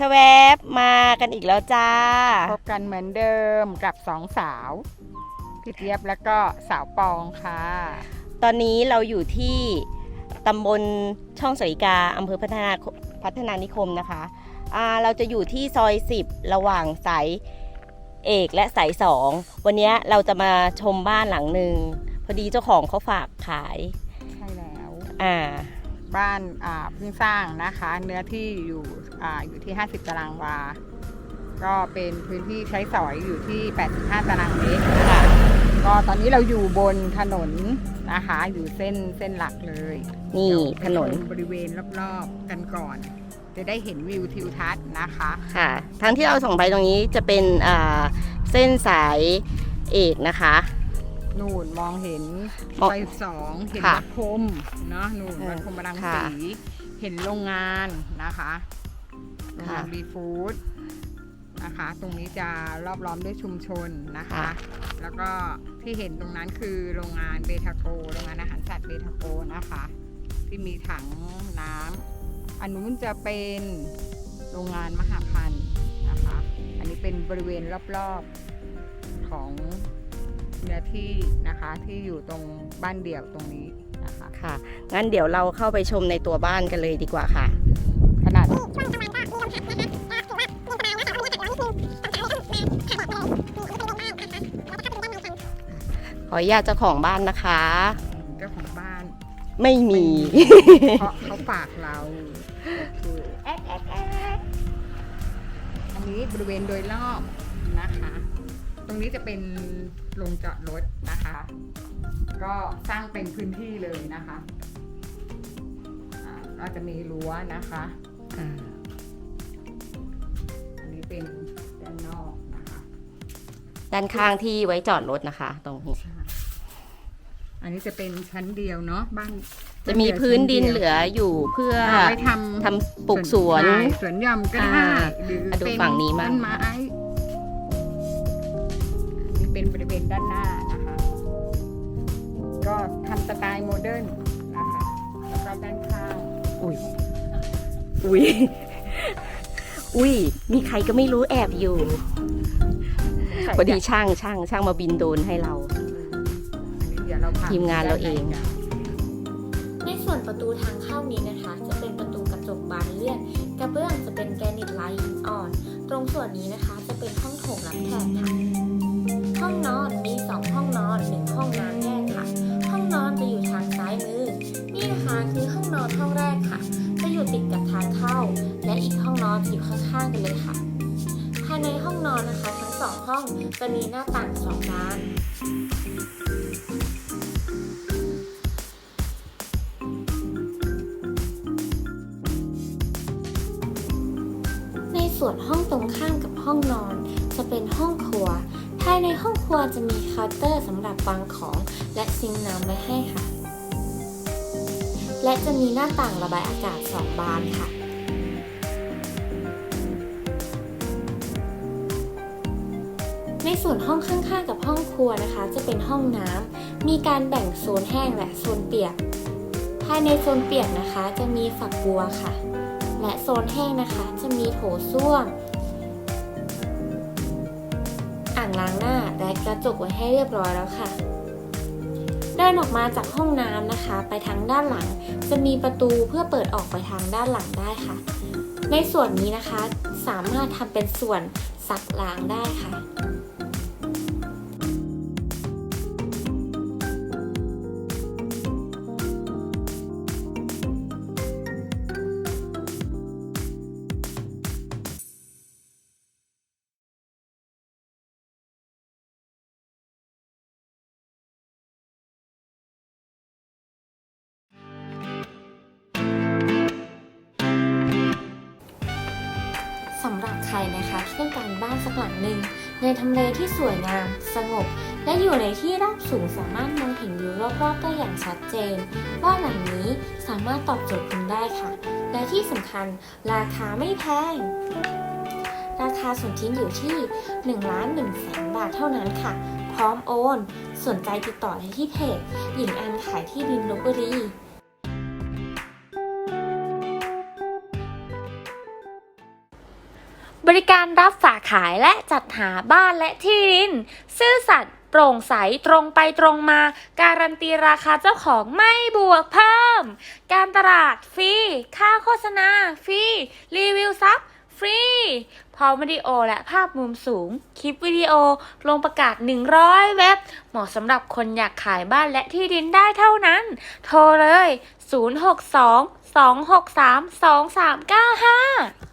ชแวบมากันอีกแล้วจ้า พบกันเหมือนเดิมกับสองสาวพี่เจี๊ยบแล้วก็สาวปองค่ะ ตอนนี้เราอยู่ที่ตำบลช่องสริกาอำเภอพัฒนาพัฒนานิคมนะคะอ่าเราจะอยู่ที่ซอย 10 ระหว่างสายเอกและสายสองวันนี้เราจะมาชมบ้านหลังหนึ่งพอดีเจ้าของเขาฝากขาย ใช่แล้ว อ่า บ้านอ่าเพิ่งสร้างนะคะ เนื้อที่อยู่อ่าอยู่ที่ 50 ตารางวา ก็เป็นพื้นที่ใช้สอยอยู่ที่ 85 ตารางเมตรค่ะก็ตอนนี้เราอยู่บนถนนนะคะ อยู่เส้นเส้นหลักเลย นี่เดี๋ยวไปถนนชมบริเวณรอบๆกันก่อน จะได้เห็นวิวทิวทัศน์นะคะค่ะทั้งที่เราส่องไปตรงนี้จะเป็นอ่าเส้นสายเอกนะคะ นู่นมองเห็นมองไฟสองเห็นค่ะวัดพรมเนาะนู่นเออวัดพรมบรังค่ะสีเห็นโรงงานนะคะโรงงานค่ะบีฟู้ดนะคะ ตรงนี้จะรอบล้อมด้วยชุมชนนะคะ ค่ะ แล้วก็ที่เห็นตรงนั้นคือโรงงานเบทาโกโรงงานอาหารสัตว์เบทาโกนะคะ ที่มีถังน้ำอันนู้นจะเป็นโรงงานมหาพันธ์นะคะ อันนี้เป็นบริเวณรอบๆของ เนื้อที่นะคะที่อยู่ตรงบ้านเดี่ยวตรงนี้นะคะค่ะ งั้นเดี๋ยวเราเข้าไปชมในตัวบ้านกันเลยดีกว่าค่ะ ขนาดขออนุญาตเจ้าของบ้านนะคะ เจ้าของบ้านไม่มีเพราะเขาฝากเราโอเคแอ๊กแอ๊กแอ๊กอันนี้บริเวณโดยรอบนะคะต รงนี้จะเป็นโรงจอดรถนะคะ ก็สร้างเป็นพื้นที่เลยนะคะอ่าก็จะมีรั้วนะคะอันนี้เป็นด้านนอกนะคะ ด้านข้างที่ไว้จอดรถนะคะ ตรงนี้ใช่อันนี้จะเป็นชั้นเดียวเนาะบ้านจะมีพื้นดินเหลืออยู่เพื่อเอาไว้ทำทำปลูกสวนใช่สวนหย่อมก็ได้อ่าหรือมาดูเป็นฝั่งนี้มั่งต้นไม้นี่ เป็นบริเวณด้านหน้านะคะ ก็ทำสไตล์โมเดิร์นนะคะ แล้วก็ด้านข้างอุ้ยอุ้ยอุ้ยมีใครก็ไม่รู้แอบอยู่พอดีช่างช่างช่างมาบินโดรนให้เราอันนี้เดี๋ยวเราพทีมงานเราเองด้นในกันในส่วนประตูทางเข้านี้นะคะ จะเป็นประตูกระจกบานเลื่อน กระเบื้องจะเป็นแกรนิตลายหินอ่อน ตรงส่วนนี้นะคะ จะเป็นห้องโถงรับแขกค่ะ ห้องนอนมี 2 ห้องนอนหนึ่งห้องน้ำแยกค่ะ ห้องนอนจะอยู่ทางซ้ายมือ นี่นะคะคือห้องนอนห้องแรกค่ะ จะอยู่ติดกับทางเข้า และอีกห้องนอนจะอยู่ข้างๆกันเลยค่ะ ภายในห้องนอนนะคะ ทั้งสองห้องจะมีหน้าต่างสองบานในส่วนห้องตรงข้ามกับห้องนอน จะเป็นห้องครัว ภายในห้องครัวจะมีเคาน์เตอร์สำหรับวางของ และซิงค์น้ำไว้ให้ค่ะ และจะมีหน้าต่างระบายอากาศสองบานค่ะในส่วนห้องข้างๆกับห้องครัวนะคะ จะเป็นห้องน้ำมีการแบ่งโซนแห้งและโซนเปียก ภายในโซนเปียกนะคะ จะมีฝักบัวค่ะ และโซนแห้งนะคะ จะมีโถส้วม อ่างล้างหน้าและกระจกไว้ให้เรียบร้อยแล้วค่ะเดินออกมาจากห้องน้ำนะคะ ไปทางด้านหลัง จะมีประตูเพื่อเปิดออกไปทางด้านหลังได้ค่ะ ในส่วนนี้นะคะ สามารถทำเป็นส่วนซักล้างได้ค่ะ สำหรับใครนะคะที่ต้องการบ้านสักหลังหนึ่งในทำเลที่สวยงาม สงบ และอยู่ในที่ราบสูงสามารถมองเห็นวิวรอบๆได้อย่างชัดเจน บ้านหลังนี้สามารถตอบโจทย์คุณได้ค่ะ และที่สำคัญราคาไม่แพง ราคาส่วนทิ้นอยู่ที่1ล้าน1แสนบาทเท่านั้นค่ะ พร้อมโอน สนใจติดต่อได้ที่เพจหญิงอันขายที่ดินลบบุรี บริการรับฝากขายและจัดหาบ้านและที่ดิน ซื่อสัตย์โปร่งใสตรงไปตรงมา การันตีราคาเจ้าของไม่บวกเพิ่ม การตลาดฟรี ค่าโฆษณาฟรี รีวิวซับฟรี พร้อมวิดีโอและภาพมุมสูง คลิปวิดีโอลงประกาศ 100 เว็บ เหมาะสำหรับคนอยากขายบ้านและที่ดินได้เท่านั้น โทรเลย 062 263 2395